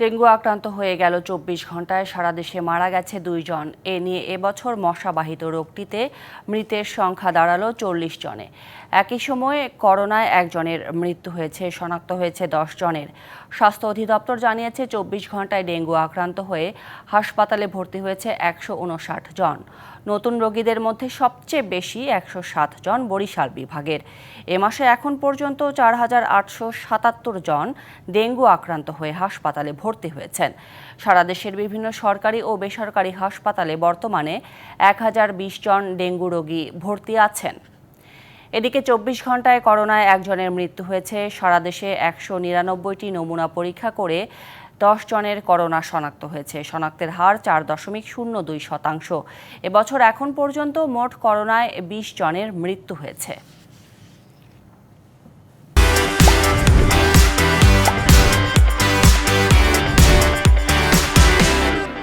Dengue আক্রান্ত হয়ে গেল চব্বিশ ঘন্টায় সারা দেশে মারা গেছে দুইজন। এ নিয়ে এবছর মশাবাহিত রোগটিতে মৃতের সংখ্যা দাঁড়াল চল্লিশ জনে। একই সময়ে করোনায় একজনের মৃত্যু হয়েছে, শনাক্ত হয়েছে দশ জনের। স্বাস্থ্য অধিদপ্তর জানিয়েছে চব্বিশ ঘন্টায় ডেঙ্গু আক্রান্ত হয়ে হাসপাতালে ভর্তি হয়েছে একশো উনষাট জন। নতুন রোগীদের মধ্যে সবচেয়ে বেশি একশো সাত জন বরিশাল বিভাগের। এ মাসে এখন পর্যন্ত চার হাজার আটশো সাতাত্তর জন ডেঙ্গু আক্রান্ত হয়ে হাসপাতালে ভর্তি হয়েছেন। সারা দেশের বিভিন্ন সরকারি ও বেসরকারি হাসপাতালে বর্তমানে এক হাজার বিশ জন ডেঙ্গু রোগী ভর্তি আছেন। এদিকে চব্বিশ ঘন্টায় করোনায় একজনের মৃত্যু হয়েছে। সারা দেশে একশো নিরানব্বইটি নমুনা পরীক্ষা করে দশ জনের করোনা শনাক্ত হয়েছে। শনাক্তের হার চার দশমিক শূন্য দুই শতাংশ। এবছর এখন পর্যন্ত মোট করোনায় বিশ জনের মৃত্যু হয়েছে।